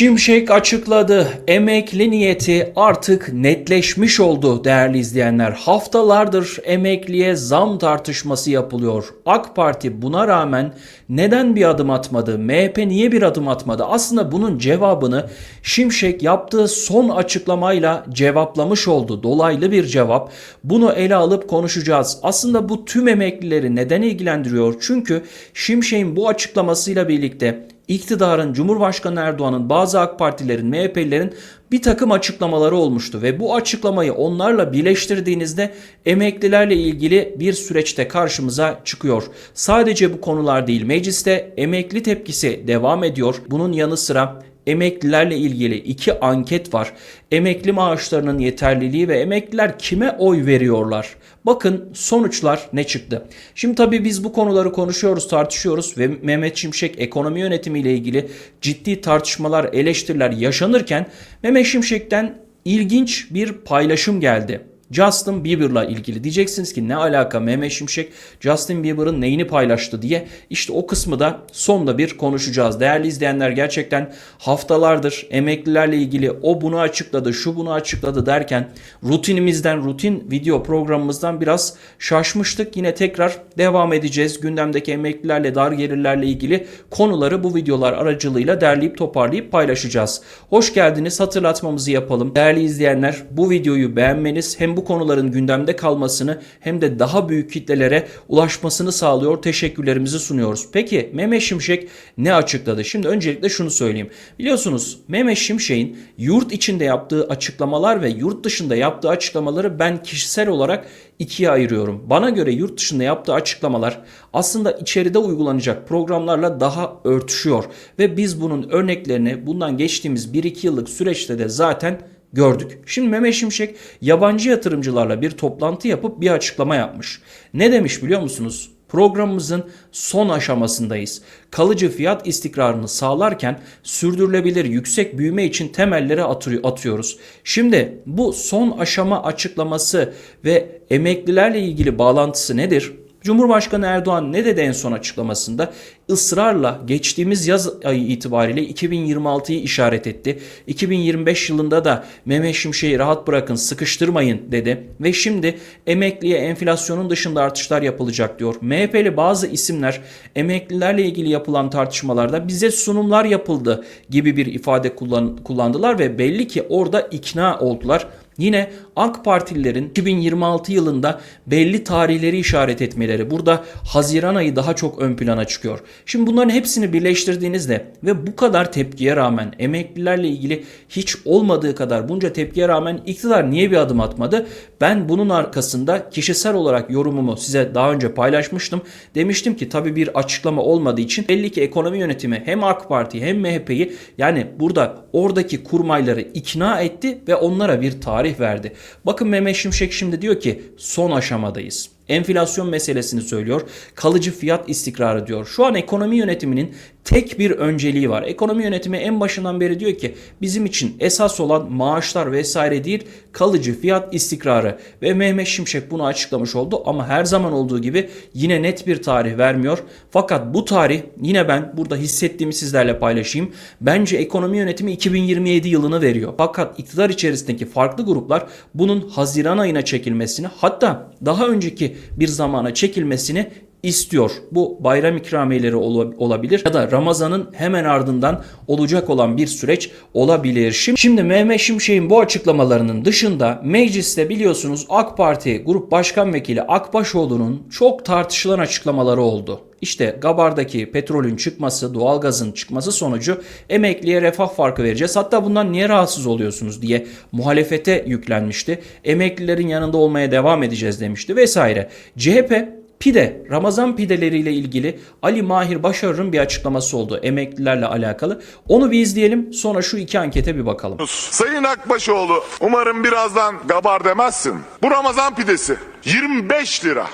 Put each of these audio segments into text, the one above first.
Şimşek açıkladı. Emekli niyeti artık netleşmiş oldu değerli izleyenler. Haftalardır emekliye zam tartışması yapılıyor. AK Parti buna rağmen neden bir adım atmadı? MHP niye bir adım atmadı? Aslında bunun cevabını Şimşek yaptığı son açıklamayla cevaplamış oldu. Dolaylı bir cevap. Bunu ele alıp konuşacağız. Aslında bu tüm emeklileri neden ilgilendiriyor? Çünkü Şimşek'in bu açıklamasıyla birlikte iktidarın, Cumhurbaşkanı Erdoğan'ın, bazı AK Partilerin, MHP'lilerin bir takım açıklamaları olmuştu ve bu açıklamayı onlarla birleştirdiğinizde emeklilerle ilgili bir süreçte karşımıza çıkıyor. Sadece bu konular değil, mecliste emekli tepkisi devam ediyor. Bunun yanı sıra emeklilerle ilgili iki anket var. Emekli maaşlarının yeterliliği ve emekliler kime oy veriyorlar? Bakın sonuçlar ne çıktı. Şimdi tabii biz bu konuları konuşuyoruz, tartışıyoruz ve Mehmet Şimşek ekonomi yönetimiyle ilgili ciddi tartışmalar, eleştiriler yaşanırken Mehmet Şimşek'ten ilginç bir paylaşım geldi. Justin Bieber'la ilgili diyeceksiniz ki ne alaka Mehmet Şimşek Justin Bieber'ın neyini paylaştı diye işte o kısmı da sonda bir konuşacağız. Değerli izleyenler gerçekten haftalardır emeklilerle ilgili o bunu açıkladı şu bunu açıkladı derken rutinimizden rutin video programımızdan biraz şaşmıştık. Yine tekrar devam edeceğiz. Gündemdeki emeklilerle dar gelirlerle ilgili konuları bu videolar aracılığıyla derleyip toparlayıp paylaşacağız. Hoş geldiniz hatırlatmamızı yapalım. Değerli izleyenler bu videoyu beğenmeniz hem bu konuların gündemde kalmasını hem de daha büyük kitlelere ulaşmasını sağlıyor. Teşekkürlerimizi sunuyoruz. Peki Mehmet Şimşek ne açıkladı? Şimdi öncelikle şunu söyleyeyim. Biliyorsunuz Mehmet Şimşek'in yurt içinde yaptığı açıklamalar ve yurt dışında yaptığı açıklamaları ben kişisel olarak ikiye ayırıyorum. Bana göre yurt dışında yaptığı açıklamalar aslında içeride uygulanacak programlarla daha örtüşüyor ve biz bunun örneklerini bundan geçtiğimiz 1-2 yıllık süreçte de zaten gördük. Şimdi Mehmet Şimşek yabancı yatırımcılarla bir toplantı yapıp bir açıklama yapmış. Ne demiş biliyor musunuz? Programımızın son aşamasındayız. Kalıcı fiyat istikrarını sağlarken sürdürülebilir yüksek büyüme için temelleri atıyoruz. Şimdi bu son aşama açıklaması ve emeklilerle ilgili bağlantısı nedir? Cumhurbaşkanı Erdoğan ne dedi en son açıklamasında? Israrla geçtiğimiz yaz ayı itibariyle 2026'yı işaret etti. 2025 yılında da Mehmet Şimşek'i rahat bırakın, sıkıştırmayın dedi. Ve şimdi emekliye enflasyonun dışında artışlar yapılacak diyor. MHP'li bazı isimler emeklilerle ilgili yapılan tartışmalarda bize sunumlar yapıldı gibi bir ifade kullan kullandılar ve belli ki orada ikna oldular. Yine AK Partililerin 2026 yılında belli tarihleri işaret etmeleri burada Haziran ayı daha çok ön plana çıkıyor. Şimdi bunların hepsini birleştirdiğinizde ve bu kadar tepkiye rağmen emeklilerle ilgili hiç olmadığı kadar bunca tepkiye rağmen iktidar niye bir adım atmadı? Ben bunun arkasında kişisel olarak yorumumu size daha önce paylaşmıştım. Demiştim ki tabii bir açıklama olmadığı için belli ki ekonomi yönetimi hem AK Parti hem MHP'yi yani burada oradaki kurmayları ikna etti ve onlara bir tarih verdi. Bakın Mehmet Şimşek şimdi diyor ki son aşamadayız enflasyon meselesini söylüyor. Kalıcı fiyat istikrarı diyor. Şu an ekonomi yönetiminin tek bir önceliği var. Ekonomi yönetimi en başından beri diyor ki bizim için esas olan maaşlar vesaire değil kalıcı fiyat istikrarı ve Mehmet Şimşek bunu açıklamış oldu ama her zaman olduğu gibi yine net bir tarih vermiyor. Fakat bu tarih yine ben burada hissettiğimi sizlerle paylaşayım. Bence ekonomi yönetimi 2027 yılını veriyor. Fakat iktidar içerisindeki farklı gruplar bunun Haziran ayına çekilmesini hatta daha önceki bir zamana çekilmesini istiyor. Bu bayram ikramiyeleri olabilir ya da Ramazan'ın hemen ardından olacak olan bir süreç olabilir. Şimdi, Mehmet Şimşek'in bu açıklamalarının dışında mecliste biliyorsunuz AK Parti Grup Başkan Vekili Akbaşoğlu'nun çok tartışılan açıklamaları oldu. İşte Gabar'daki petrolün çıkması, doğalgazın çıkması sonucu emekliye refah farkı vereceğiz. Hatta bundan niye rahatsız oluyorsunuz diye muhalefete yüklenmişti. Emeklilerin yanında olmaya devam edeceğiz demişti vesaire. CHP Pide, Ramazan pideleriyle ilgili Ali Mahir Başarır'ın bir açıklaması oldu emeklilerle alakalı. Onu bir izleyelim sonra şu iki ankete bir bakalım. Sayın Akbaşoğlu umarım birazdan gabar demezsin. Bu Ramazan pidesi 25 lira.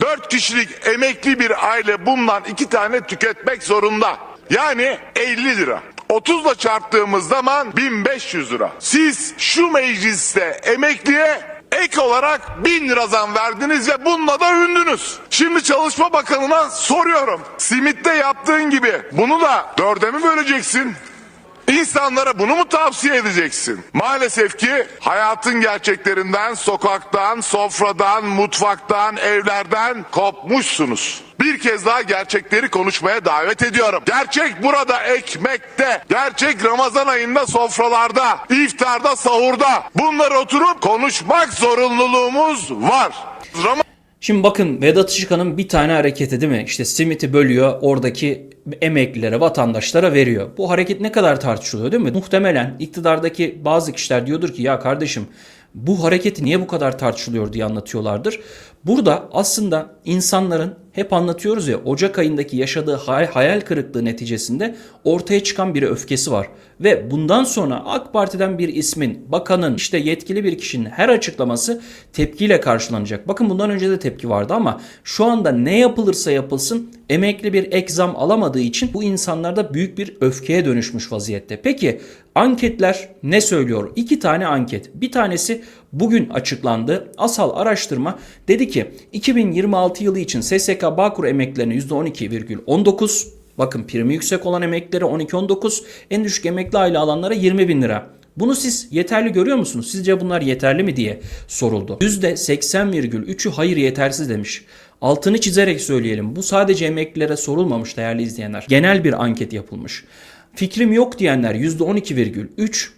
4 kişilik emekli bir aile bundan iki tane tüketmek zorunda. Yani 50 lira. 30 ile çarptığımız zaman 1500 lira. Siz şu mecliste emekliye ek olarak 1000 lira zam verdiniz ve bununla da övündünüz. Şimdi Çalışma Bakanı'na soruyorum. Simit'te yaptığın gibi bunu da dörde mi böleceksin? İnsanlara bunu mu tavsiye edeceksin? Maalesef ki hayatın gerçeklerinden, sokaktan, sofradan, mutfaktan, evlerden kopmuşsunuz. Bir kez daha gerçekleri konuşmaya davet ediyorum. Gerçek burada ekmekte. Gerçek Ramazan ayında sofralarda, iftarda, sahurda. Bunları oturup konuşmak zorunluluğumuz var. Ramazan Şimdi bakın Vedat Işıkhan'ın bir tane hareketi değil mi? İşte simiti bölüyor oradaki emeklilere, vatandaşlara veriyor. Bu hareket ne kadar tartışılıyor değil mi? Muhtemelen iktidardaki bazı kişiler diyordur ki ya kardeşim bu hareketi niye bu kadar tartışılıyor diye anlatıyorlardır. Burada aslında insanların hep anlatıyoruz ya Ocak ayındaki yaşadığı hay- hayal kırıklığı neticesinde ortaya çıkan bir öfkesi var. Ve bundan sonra AK Parti'den bir ismin, bakanın, işte yetkili bir kişinin her açıklaması tepkiyle karşılanacak. Bakın bundan önce de tepki vardı ama şu anda ne yapılırsa yapılsın emekli bir ek zam alamadığı için bu insanlarda büyük bir öfkeye dönüşmüş vaziyette. Peki anketler ne söylüyor? İki tane anket. Bir tanesi bugün açıklandı. Asal araştırma dedi ki 2026 yılı için SSK Bağkur emeklilerine %12,19 Bakın primi yüksek olan emeklilere 12-19 en düşük emekli aile alanlara 20 bin lira. Bunu siz yeterli görüyor musunuz? Sizce bunlar yeterli mi diye soruldu. %80,3'ü hayır yetersiz demiş. Altını çizerek söyleyelim. Bu sadece emeklilere sorulmamış değerli izleyenler. Genel bir anket yapılmış. Fikrim yok diyenler %12,3.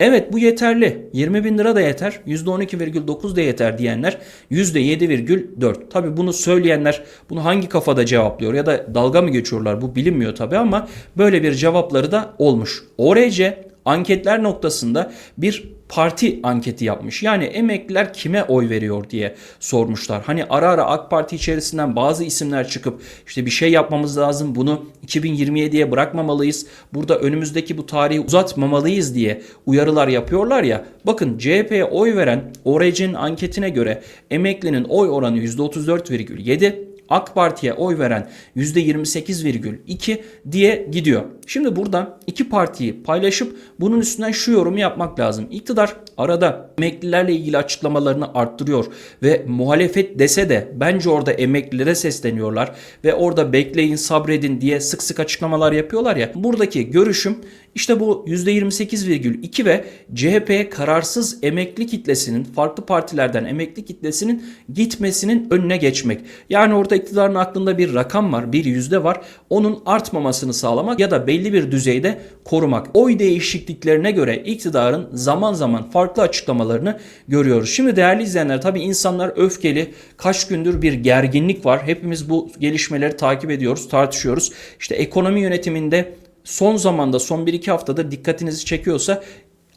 Evet bu yeterli. 20 bin lira da yeter. %12,9 da yeter diyenler %7,4. Tabi bunu söyleyenler bunu hangi kafada cevaplıyor ya da dalga mı geçiyorlar bu bilinmiyor tabi ama böyle bir cevapları da olmuş. ORC anketler noktasında bir parti anketi yapmış. Yani emekliler kime oy veriyor diye sormuşlar. Hani ara ara AK Parti içerisinden bazı isimler çıkıp işte bir şey yapmamız lazım bunu 2027'ye bırakmamalıyız. Burada önümüzdeki bu tarihi uzatmamalıyız diye uyarılar yapıyorlar ya. Bakın CHP'ye oy veren ORC'nin anketine göre emeklinin oy oranı %34,7 AK Parti'ye oy veren %28,2 diye gidiyor. Şimdi burada iki partiyi paylaşıp bunun üstünden şu yorumu yapmak lazım. İktidar arada emeklilerle ilgili açıklamalarını arttırıyor ve muhalefet dese de bence orada emeklilere sesleniyorlar ve orada bekleyin sabredin diye sık sık açıklamalar yapıyorlar ya. Buradaki görüşüm işte bu %28,2 ve CHP kararsız emekli kitlesinin farklı partilerden emekli kitlesinin gitmesinin önüne geçmek. Yani orada iktidarın aklında bir rakam var, bir yüzde var. Onun artmamasını sağlamak ya da belli bir düzeyde korumak. Oy değişikliklerine göre iktidarın zaman zaman farklı açıklamalarını görüyoruz. Şimdi değerli izleyenler tabii insanlar öfkeli. Kaç gündür bir gerginlik var. Hepimiz bu gelişmeleri takip ediyoruz, tartışıyoruz. İşte ekonomi yönetiminde son zamanda son 1-2 haftada dikkatinizi çekiyorsa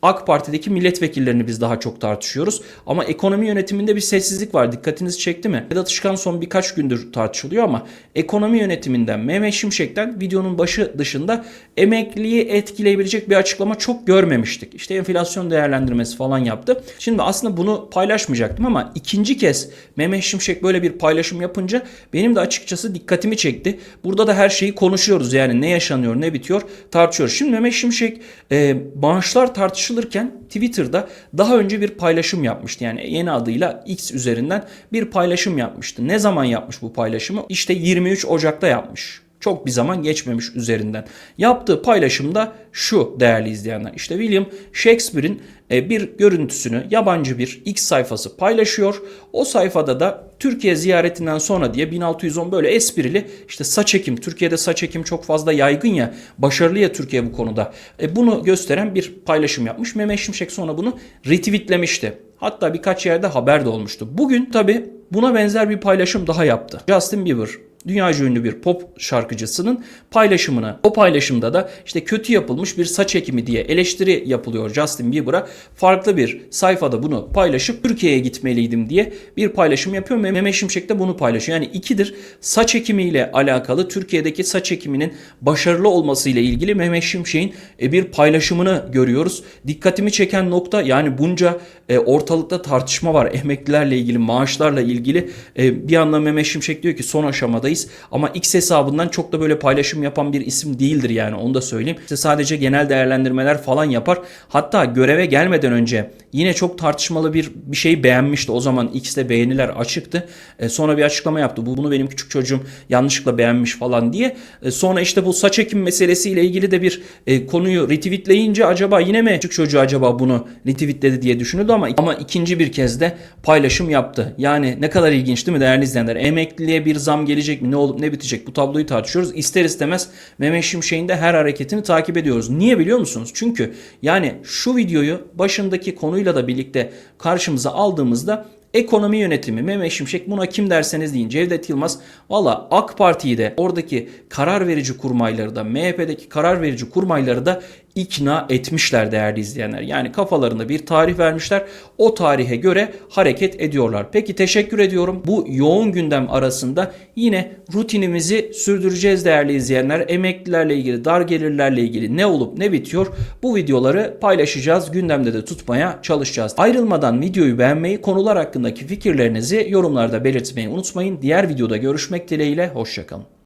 AK Parti'deki milletvekillerini biz daha çok tartışıyoruz. Ama ekonomi yönetiminde bir sessizlik var. Dikkatinizi çekti mi? Vedat Işıkhan son birkaç gündür tartışılıyor ama ekonomi yönetiminden Mehmet Şimşek'ten videonun başı dışında emekliyi etkileyebilecek bir açıklama çok görmemiştik. İşte enflasyon değerlendirmesi falan yaptı. Şimdi aslında bunu paylaşmayacaktım ama ikinci kez Mehmet Şimşek böyle bir paylaşım yapınca benim de açıkçası dikkatimi çekti. Burada da her şeyi konuşuyoruz. Yani ne yaşanıyor, ne bitiyor tartışıyoruz. Şimdi Mehmet Şimşek e, maaşlar tartışılırken Twitter'da daha önce bir paylaşım yapmıştı. Yani yeni adıyla X üzerinden bir paylaşım yapmıştı. Ne zaman yapmış bu paylaşımı? İşte 23 Ocak'ta yapmış. Çok bir zaman geçmemiş üzerinden. Yaptığı paylaşımda şu değerli izleyenler. İşte William Shakespeare'in bir görüntüsünü yabancı bir X sayfası paylaşıyor. O sayfada da Türkiye ziyaretinden sonra diye 1610 böyle esprili işte saç ekim. Türkiye'de saç ekim çok fazla yaygın ya. Başarılı ya Türkiye bu konuda. E, bunu gösteren bir paylaşım yapmış. Mehmet Şimşek sonra bunu retweetlemişti. Hatta birkaç yerde haber de olmuştu. Bugün tabi buna benzer bir paylaşım daha yaptı. Justin Bieber dünyaca ünlü bir pop şarkıcısının paylaşımına. O paylaşımda da işte kötü yapılmış bir saç ekimi diye eleştiri yapılıyor Justin Bieber'a. Farklı bir sayfada bunu paylaşıp Türkiye'ye gitmeliydim diye bir paylaşım yapıyor. ve Mehmet Şimşek de bunu paylaşıyor. Yani ikidir saç ekimiyle alakalı Türkiye'deki saç ekiminin başarılı olmasıyla ilgili Mehmet Şimşek'in e, bir paylaşımını görüyoruz. Dikkatimi çeken nokta yani bunca e, ortalıkta tartışma var. Emeklilerle ilgili, maaşlarla ilgili. E, bir anda Mehmet Şimşek diyor ki son aşamada hesaptayız. Ama X hesabından çok da böyle paylaşım yapan bir isim değildir yani onu da söyleyeyim. İşte sadece genel değerlendirmeler falan yapar. Hatta göreve gelmeden önce yine çok tartışmalı bir bir şey beğenmişti. O zaman X'te beğeniler açıktı. E, sonra bir açıklama yaptı. Bu bunu benim küçük çocuğum yanlışlıkla beğenmiş falan diye. E, sonra işte bu saç ekim meselesiyle ilgili de bir e, konuyu retweetleyince acaba yine mi küçük çocuğu acaba bunu retweetledi diye düşünüldü ama ama ikinci bir kez de paylaşım yaptı. Yani ne kadar ilginç değil mi değerli izleyenler? Emekliliğe bir zam gelecek mi? Ne olup ne bitecek? Bu tabloyu tartışıyoruz. İster istemez Mehmet Şimşek'in de her hareketini takip ediyoruz. Niye biliyor musunuz? Çünkü yani şu videoyu başındaki konuyla da birlikte karşımıza aldığımızda Ekonomi yönetimi Mehmet Şimşek buna kim derseniz deyin Cevdet Yılmaz valla AK Parti'yi de oradaki karar verici kurmayları da MHP'deki karar verici kurmayları da ikna etmişler değerli izleyenler. Yani kafalarında bir tarih vermişler. O tarihe göre hareket ediyorlar. Peki teşekkür ediyorum. Bu yoğun gündem arasında yine rutinimizi sürdüreceğiz değerli izleyenler. Emeklilerle ilgili, dar gelirlerle ilgili ne olup ne bitiyor bu videoları paylaşacağız. Gündemde de tutmaya çalışacağız. Ayrılmadan videoyu beğenmeyi, konular hakkındaki fikirlerinizi yorumlarda belirtmeyi unutmayın. Diğer videoda görüşmek dileğiyle. Hoşçakalın.